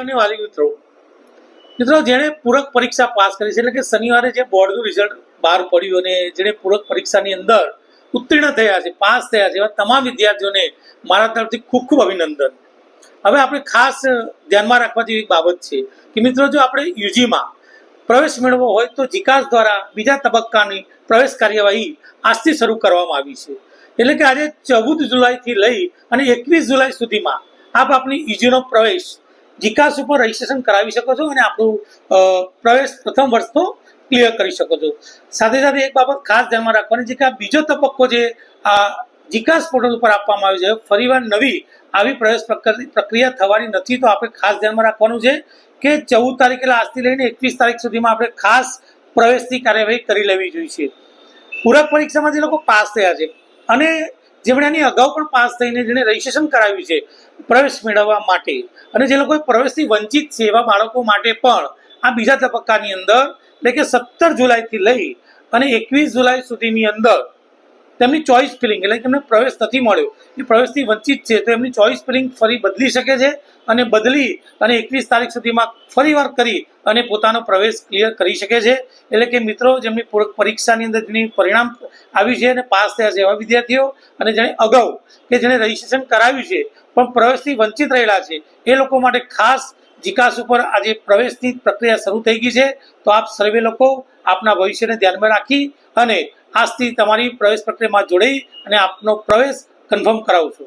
અને મિત્રો મિત્રો જેણે પૂરક પરીક્ષા પાસ કરી છે, એટલે કે શનિવારે જે બોર્ડનું રિઝલ્ટ બહાર પડ્યું અને જેણે પૂરક પરીક્ષાની અંદર ઉત્તીર્ણ થયા છે, પાસ થયા છે, એવા તમામ વિદ્યાર્થીઓને મારા તરફથી ખૂબ ખૂબ અભિનંદન. હવે આપણે ખાસ ધ્યાનમાં રાખવા જેવી બાબત છે કે, મિત્રો જો આપણે યુજીમાં પ્રવેશ મેળવવો હોય તો જીકાસ દ્વારા બીજા તબક્કાની પ્રવેશ કાર્યવાહી આજથી શરૂ કરવામાં આવી છે. એટલે કે આજે ચૌદ જુલાઈથી લઈ અને એકવીસ જુલાઈ સુધીમાં આપ આપની યુજીનો પ્રવેશ જીકાસ ઉપર રજીસ્ટ્રેશન કરાવી શકો છો અને આપણું પ્રવેશ પ્રથમ વર્ષનો ક્લિયર કરી શકો છો. સાથે સાથે એક બાબત ખાસ ધ્યાનમાં રાખવાની છે કે આ બીજો તબક્કો જે આ જીકાસ પોર્ટલ ઉપર આપવામાં આવ્યો છે, ફરીવાર નવી આવી પ્રવેશ પ્રક્ર- પ્રક્રિયા થવાની નથી તો આપણે ખાસ ધ્યાનમાં રાખવાનું છે કે ચૌદ તારીખે આજથી લઈને એકવીસ તારીખ સુધીમાં આપણે ખાસ પ્રવેશની કાર્યવાહી કરી લેવી જોઈએ. પૂરક પરીક્ષામાં જે લોકો પાસ થયા છે અને જેમણે આની અગાઉ પણ પાસ થઈને જેણે રજીસ્ટ્રેશન કરાવ્યું છે, પ્રવેશ મેળવવા માટે. અને જે લોકો પ્રવેશથી વંચિત છે એવા બાળકો માટે પણ આ બીજા તબક્કાની અંદર, એટલે કે સત્તર જુલાઈથી લઈ અને એકવીસ જુલાઈ સુધીની અંદર તેમની ચોઇસ ફિલિંગ, એટલે કે એમને પ્રવેશ નથી મળ્યો. એ પ્રવેશથી વંચિત છે, તો એમની ચોઈસ ફિલિંગ ફરી બદલી શકે છે અને બદલી અને એકવીસ તારીખ સુધીમાં ફરીવાર કરી અને પોતાનો પ્રવેશ ક્લિયર કરી શકે છે. એટલે કે મિત્રો, જેમની પૂરક પરીક્ષાની અંદર જેની પરિણામ આવ્યું છે અને પાસ થયા છે એવા વિદ્યાર્થીઓ અને જેણે અગાઉ કે જેણે રજીસ્ટ્રેશન કરાવ્યું છે, પણ પ્રવેશથી વંચિત રહેલા છે, એ લોકો માટે ખાસ જીકાસ ઉપર આજે પ્રવેશની પ્રક્રિયા શરૂ થઈ ગઈ છે. તો આપ સર્વે લોકો આપના ભવિષ્યને ધ્યાનમાં રાખી અને આજથી તમારી પ્રવેશ પ્રક્રિયામાં જોડાઈ અને આપનો પ્રવેશ કન્ફર્મ કરાવશો